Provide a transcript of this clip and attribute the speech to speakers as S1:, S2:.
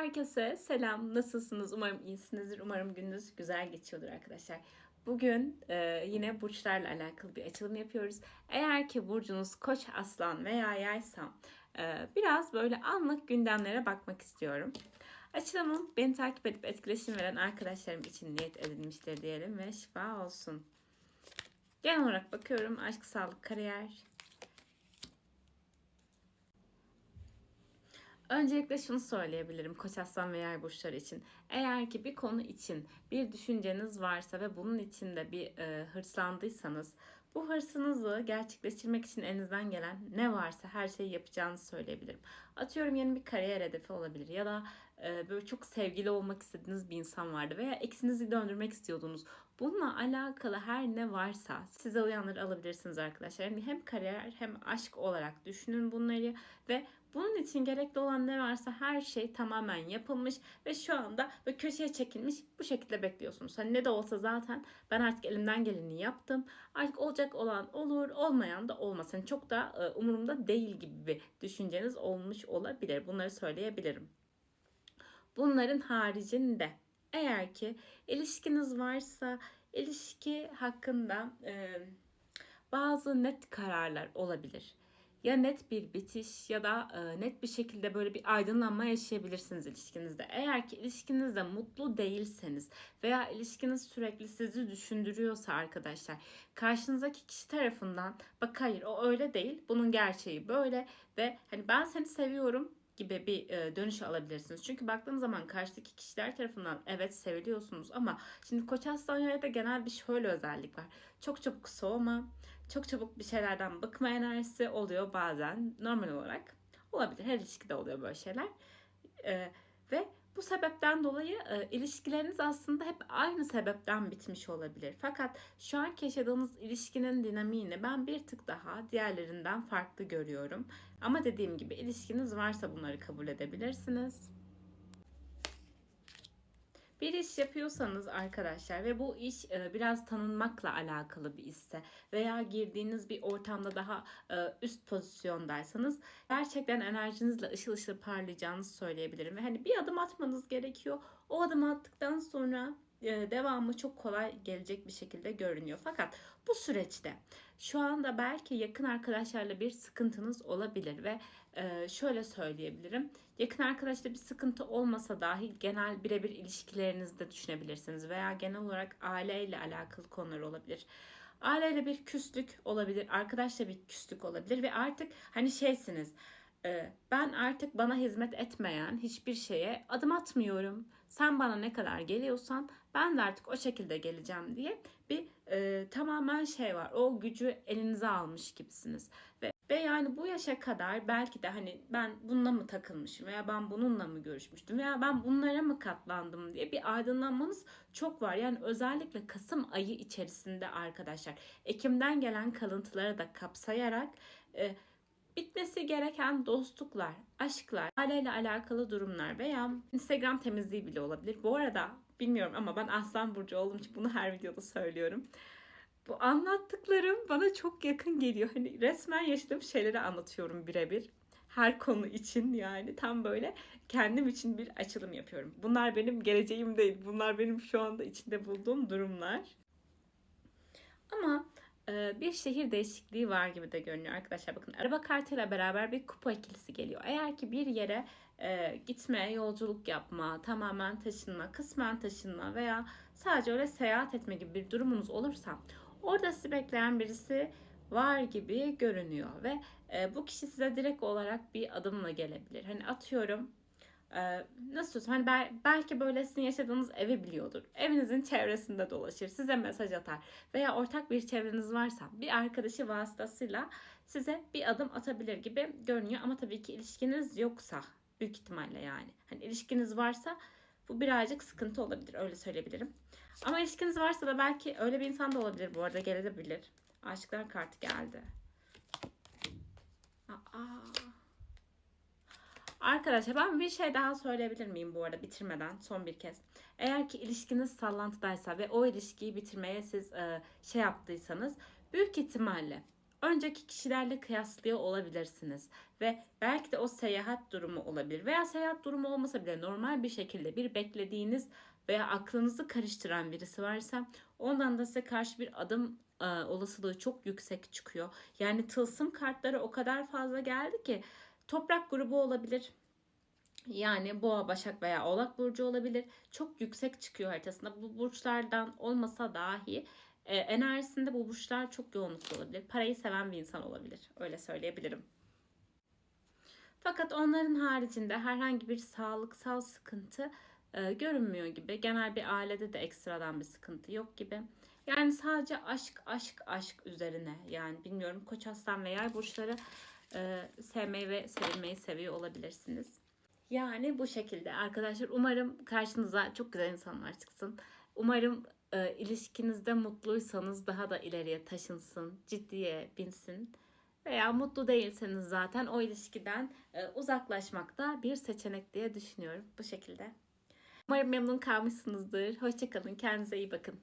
S1: Herkese selam. Nasılsınız? Umarım iyisinizdir. Umarım gününüz güzel geçiyordur arkadaşlar. Bugün e, yine burçlarla alakalı bir açılım yapıyoruz. Eğer ki burcunuz Koç, Aslan veya Yaysa e, biraz böyle anlık gündemlere bakmak istiyorum. Açılımım beni takip edip etkileşim veren arkadaşlarım için niyet edilmiştir diyelim ve şifa olsun. Genel olarak bakıyorum aşk, sağlık, kariyer, Öncelikle şunu söyleyebilirim Koç Aslan ve Yay burçları için. Eğer ki bir konu için bir düşünceniz varsa ve bunun içinde bir e, hırslandıysanız bu hırsınızı gerçekleştirmek için elinizden gelen ne varsa her şeyi yapacağınızı söyleyebilirim. Atıyorum yeni bir kariyer hedefi olabilir ya da e, böyle çok sevgili olmak istediğiniz bir insan vardı veya eksinizi döndürmek istiyordunuz. Bununla alakalı her ne varsa size uyanları alabilirsiniz arkadaşlar. Yani hem kariyer hem aşk olarak düşünün bunları ve bunun için gerekli olan ne varsa her şey tamamen yapılmış ve şu anda ve köşeye çekilmiş bu şekilde bekliyorsunuz. Hani ne de olsa zaten ben artık elimden geleni yaptım. Artık olacak olan olur, olmayan da olmaz. Hani çok da e, umurumda değil gibi bir düşünceniz olmuş olabilir. Bunları söyleyebilirim. Bunların haricinde eğer ki ilişkiniz varsa ilişki hakkında e, bazı net kararlar olabilir ya net bir bitiş ya da e, net bir şekilde böyle bir aydınlanma yaşayabilirsiniz ilişkinizde. Eğer ki ilişkinizde mutlu değilseniz veya ilişkiniz sürekli sizi düşündürüyorsa arkadaşlar karşınızdaki kişi tarafından bak hayır o öyle değil bunun gerçeği böyle ve hani ben seni seviyorum gibi bir e, dönüş alabilirsiniz. Çünkü baktığım zaman karşıdaki kişiler tarafından evet seviliyorsunuz ama şimdi Koç Aslan Yay'da genel bir şöyle özellik var. Çok çabuk soğuma, çok çabuk bir şeylerden bıkma enerjisi oluyor bazen normal olarak. Olabilir her ilişkide oluyor böyle şeyler. E, ve bu sebepten dolayı e, ilişkileriniz aslında hep aynı sebepten bitmiş olabilir. Fakat şu an yaşadığınız ilişkinin dinamiğini ben bir tık daha diğerlerinden farklı görüyorum. Ama dediğim gibi ilişkiniz varsa bunları kabul edebilirsiniz. Bir iş yapıyorsanız arkadaşlar ve bu iş e, biraz tanınmakla alakalı bir işse veya girdiğiniz bir ortamda daha e, üst pozisyondaysanız gerçekten enerjinizle ışıl ışıl parlayacağınızı söyleyebilirim. Ve hani bir adım atmanız gerekiyor. O adımı attıktan sonra devamı çok kolay gelecek bir şekilde görünüyor. Fakat bu süreçte şu anda belki yakın arkadaşlarla bir sıkıntınız olabilir ve e, şöyle söyleyebilirim. Yakın arkadaşla bir sıkıntı olmasa dahi genel birebir ilişkilerinizde düşünebilirsiniz veya genel olarak aileyle alakalı konular olabilir. Aileyle bir küslük olabilir, arkadaşla bir küslük olabilir ve artık hani şeysiniz ee, ben artık bana hizmet etmeyen hiçbir şeye adım atmıyorum. Sen bana ne kadar geliyorsan ben de artık o şekilde geleceğim diye bir e, tamamen şey var. O gücü elinize almış gibisiniz. Ve, ve yani bu yaşa kadar belki de hani ben bununla mı takılmışım veya ben bununla mı görüşmüştüm veya ben bunlara mı katlandım diye bir aydınlanmanız çok var. Yani özellikle Kasım ayı içerisinde arkadaşlar Ekim'den gelen kalıntıları da kapsayarak e, bitmesi gereken dostluklar, aşklar, aileyle alakalı durumlar veya Instagram temizliği bile olabilir. Bu arada bilmiyorum ama ben Aslan Burcu olduğum için bunu her videoda söylüyorum. Bu anlattıklarım bana çok yakın geliyor. Hani resmen yaşadığım şeyleri anlatıyorum birebir. Her konu için yani tam böyle kendim için bir açılım yapıyorum. Bunlar benim geleceğim değil. Bunlar benim şu anda içinde bulduğum durumlar. Ama bir şehir değişikliği var gibi de görünüyor arkadaşlar. Bakın araba kartıyla beraber bir kupa ikilisi geliyor. Eğer ki bir yere e, gitme, yolculuk yapma, tamamen taşınma, kısmen taşınma veya sadece öyle seyahat etme gibi bir durumunuz olursa orada sizi bekleyen birisi var gibi görünüyor ve e, bu kişi size direkt olarak bir adımla gelebilir. Hani atıyorum ee, nasıl söylesem hani bel- belki böyle sizin yaşadığınız evi biliyordur. Evinizin çevresinde dolaşır, size mesaj atar veya ortak bir çevreniz varsa bir arkadaşı vasıtasıyla size bir adım atabilir gibi görünüyor. Ama tabii ki ilişkiniz yoksa büyük ihtimalle yani. Hani ilişkiniz varsa bu birazcık sıkıntı olabilir öyle söyleyebilirim. Ama ilişkiniz varsa da belki öyle bir insan da olabilir bu arada gelebilir. Aşıklar kartı geldi. Aa. Arkadaşlar ben bir şey daha söyleyebilir miyim bu arada bitirmeden son bir kez. Eğer ki ilişkiniz sallantıdaysa ve o ilişkiyi bitirmeye siz e, şey yaptıysanız büyük ihtimalle önceki kişilerle kıyaslıyor olabilirsiniz. Ve belki de o seyahat durumu olabilir. Veya seyahat durumu olmasa bile normal bir şekilde bir beklediğiniz veya aklınızı karıştıran birisi varsa ondan da size karşı bir adım e, olasılığı çok yüksek çıkıyor. Yani tılsım kartları o kadar fazla geldi ki toprak grubu olabilir. Yani boğa, başak veya oğlak burcu olabilir. Çok yüksek çıkıyor haritasında. Bu burçlardan olmasa dahi e, enerjisinde bu burçlar çok yoğunlukta olabilir. Parayı seven bir insan olabilir. Öyle söyleyebilirim. Fakat onların haricinde herhangi bir sağlıksal sıkıntı e, görünmüyor gibi. Genel bir ailede de ekstradan bir sıkıntı yok gibi. Yani sadece aşk, aşk, aşk üzerine. Yani bilmiyorum Koç Aslan ve Yay burçları e, sevmeyi ve sevilmeyi seviyor olabilirsiniz. Yani bu şekilde arkadaşlar. Umarım karşınıza çok güzel insanlar çıksın. Umarım e, ilişkinizde mutluysanız daha da ileriye taşınsın, ciddiye binsin. Veya mutlu değilseniz zaten o ilişkiden e, uzaklaşmak da bir seçenek diye düşünüyorum bu şekilde. Umarım memnun kalmışsınızdır. Hoşçakalın. Kendinize iyi bakın.